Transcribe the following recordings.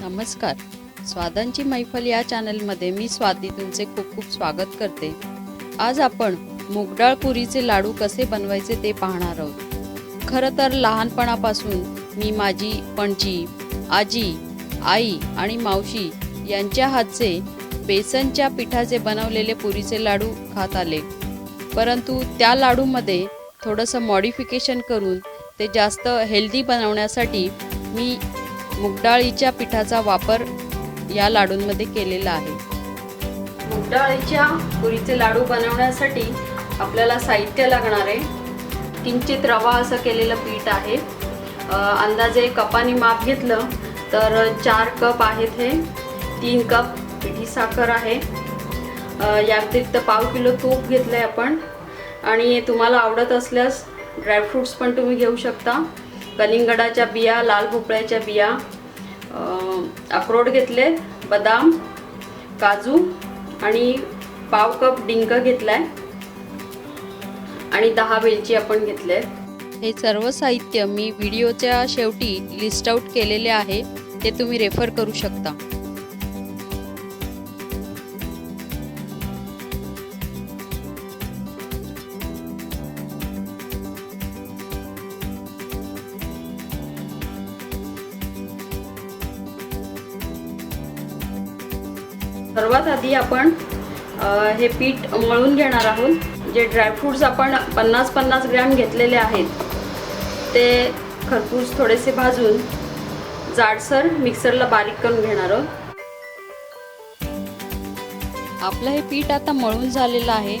नमस्कार. स्वादांची मैफल या चॅनलमध्ये मी स्वाती तुमचे खूप खूप स्वागत करते. आज आपण मुगडाळ पुरीचे लाडू कसे बनवायचे ते पाहणार आहोत. खरं तर लहानपणापासून मी माझी पणजी आजी आई आणि मावशी यांच्या हातचे बेसनच्या पिठाचे बनवलेले पुरीचे लाडू खात आले. परंतु त्या लाडूमध्ये थोडंसं मॉडिफिकेशन करून ते जास्त हेल्दी बनवण्यासाठी मी मुगडाळीच्या पिठाचा वापर या लाडूंमध्ये केलेला आहे. मुगडाळीच्या पुरीचे लाडू बनवण्यासाठी आपल्याला साहित्य लागणार आहे. किंचित रवा असं केलेलं पीठ आहे. अंदाजे कपाने माप घेतलं तर चार कप आहेत हे. तीन कप पिठी साखर आहे. या व्यतिरिक्त पाव किलो तूप घेतलं आहे आपण. आणि तुम्हाला आवडत असल्यास ड्रायफ्रूट्स पण तुम्ही घेऊ शकता. कलिंगडाच्या बिया लाल भोपळ्याच्या बिया अक्रोड घेतले बदाम काजू आणि पाव कप डिंक घेतलाय. आणि दहा वेलची आपण घेतले हे सर्व साहित्य मी व्हिडिओच्या शेवटी लिस्ट आउट केलेले आहे ते तुम्ही रेफर करू शकता. सर्वात आधी आपण हे पीठ मळून घेणार आहोत. जे ड्रायफ्रूट्स आपण पन्नास पन्नास ग्रॅम घेतलेले आहेत ते खरपूस थोडेसे भाजून जाडसर मिक्सरला बारीक करून घेणार आहोत. आपलं हे पीठ आता मळून झालेलं आहे.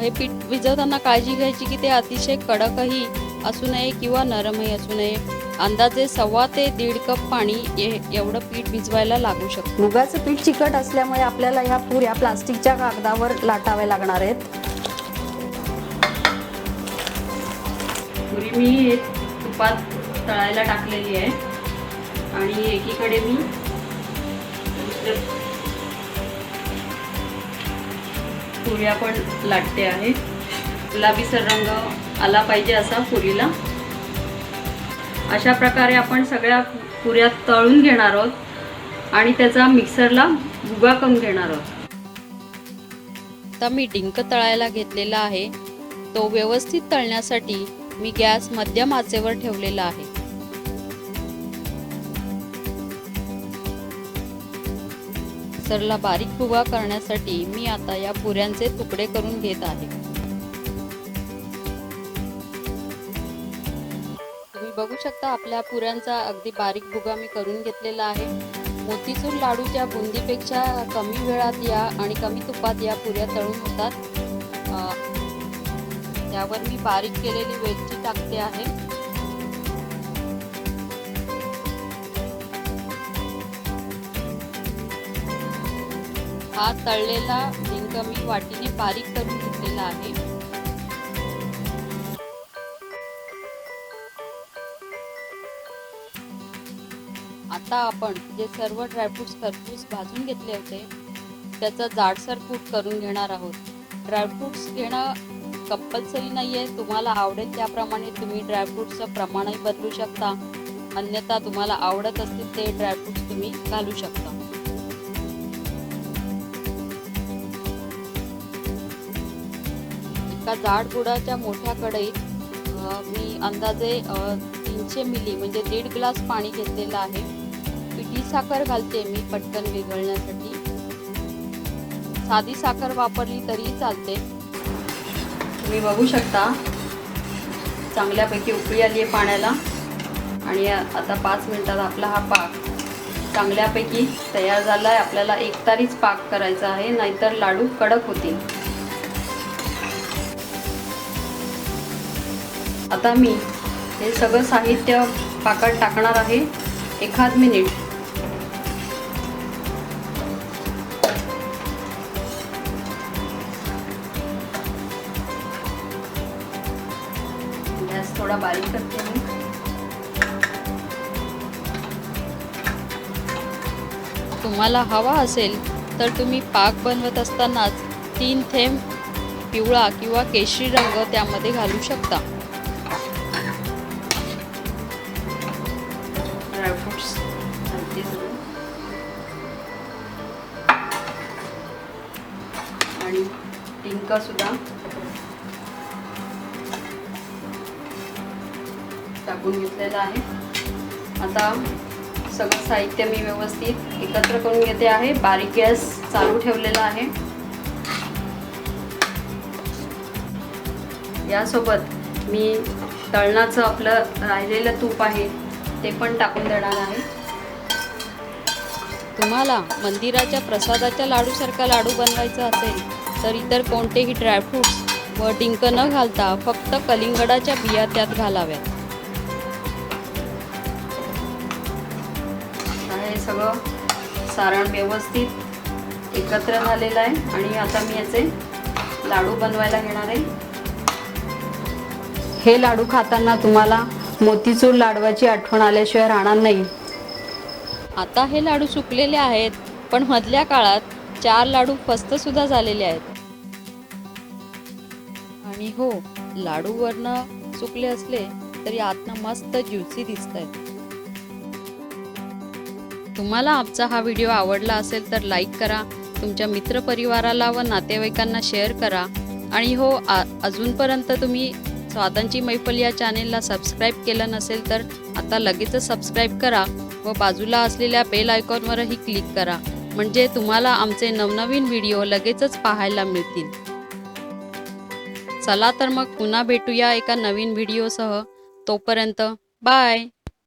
हे पीठ भिजवताना काळजी घ्यायची की ते अतिशय कडकही असू नये किंवा नरमही असू नये. अंदाजे सव्वा ते दीड कप पाणी एवढं पीठ भिजवायला लागू शकतं. मुगाचं पीठ चिकट असल्यामुळे आपल्याला ह्या पुऱ्या प्लास्टिकच्या कागदावर लाटाव्या लागणार आहेत. पुरी मी तुपात तळायला टाकलेली आहे. आणि एकीकडे मी पुऱ्या पण लाटते आहे. गुलाबीसर रंग आला पाहिजे असा पुरीला. अशा प्रकारे आपण सगळ्या पुऱ्या तळून घेणार आहोत आणि त्याचा मिक्सरला भुगा करून घेणार आहोत. आता मी डिंक तळायला घेतलेला आहे. तो व्यवस्थित तळण्यासाठी मी गॅस मध्यम आचेवर ठेवलेला आहे. सरला बारीक भुगा करण्यासाठी मी आता या पुऱ्यांचे तुकडे करून घेत आहे. बघू शकता आपल्या पुऱ्यांचा अगदी बारीक भुगा मी करून घेतलेला आहे. मोतीचूर लाडूच्या बुंदीपेक्षा कमी वेळात या आणि कमी तुपात या पुऱ्या तळून होतात त्यावर मी बारीक केलेली वेलची टाकते आहे. हा तळलेला डिंक मी वाटीने बारीक करून घेतलेला आहे. आता आपण जे सर्व ड्रायफ्रुट्स खरपूस भाजून घेतले होते त्याचं जाडसर कूट करून घेणार आहोत. ड्रायफ्रुट्स घेणं कंपल्सरी नाही आहे तुम्हाला आवडेल त्याप्रमाणे तुम्ही ड्रायफ्रुट्सचं प्रमाणही बदलू शकता. अन्यथा तुम्हाला आवडत असतील ते ड्रायफ्रुट्स तुम्ही घालू शकता. एका जाड गुडाच्या मोठ्या कढईत मी अंदाजे तीनशे मिली म्हणजे दीड ग्लास पाणी घेतलेलं आहे. ही साखर घालते मी पटकन विघळण्यासाठी साधी साखर वापरली तरी चालते. तुम्ही बघू शकता चांगल्यापैकी उकळी आली आहे पाण्याला. आणि आता पाच मिनिटात आपला हा पाक चांगल्यापैकी तयार झाला आहे आपल्याला एकतारीच पाक करायचा आहे नाहीतर लाडू कडक होतील. आता मी हे सगळं साहित्य पाकात टाकणार आहे. एखाद मिनिट. थोडा बारीक करते हैं तुम्हाला हवा असेल तर तुम्ही पाक बनवत असतानाच तीन थेंब पिवळा किंवा केशरी रंग त्यामध्ये घालू शकता. आणि टिंका सुद्धा. टाकून घेतलेलं आहे. आता सगळं साहित्य मी व्यवस्थित एकत्र करून घेते आहे. बारीक गॅस चालू ठेवलेला आहे. यासोबत मी तळणाचं आपलं राहिलेलं तूप आहे ते पण टाकून देणार आहे. तुम्हाला मंदिराच्या प्रसादाच्या लाडूसारखा लाडू बनवायचा असेल तर इतर कोणतेही ड्रायफ्रूट्स व डिंक न घालता फक्त कलिंगडाच्या बिया त्यात घालाव्यात. सगळं सारण व्यवस्थित एकत्र झालेलं आहे. आणि आता मी याचे लाडू बनवायला घेणार आहे. हे लाडू खाताना तुम्हाला मोतीचूर लाडवाची आठवण आल्याशिवाय राहणार नाही. आता हे लाडू सुकलेले आहेत पण मधल्या काळात चार लाडू फस्त सुद्धा झालेले आहेत. आणि हो लाडू वरनं सुकले असले तरी आतनं मस्त ज्युसी दिसत आहेत तुम्हाला आमचा हा व्हिडिओ आवडला असेल तर लाईक करा. तुमच्या मित्रपरिवाराला व नातेवाईकांना शेअर करा. आणि हो आ अजूनपर्यंत तुम्ही स्वादांची मैफल या चॅनेलला सबस्क्राईब केलं नसेल तर आता लगेचच सबस्क्राईब करा व बाजूला असलेल्या बेल आयकॉनवरही क्लिक करा. म्हणजे तुम्हाला आमचे नवनवीन व्हिडिओ लगेचच पाहायला मिळतील. चला तर मग पुन्हा भेटूया एका नवीन व्हिडिओसह तोपर्यंत बाय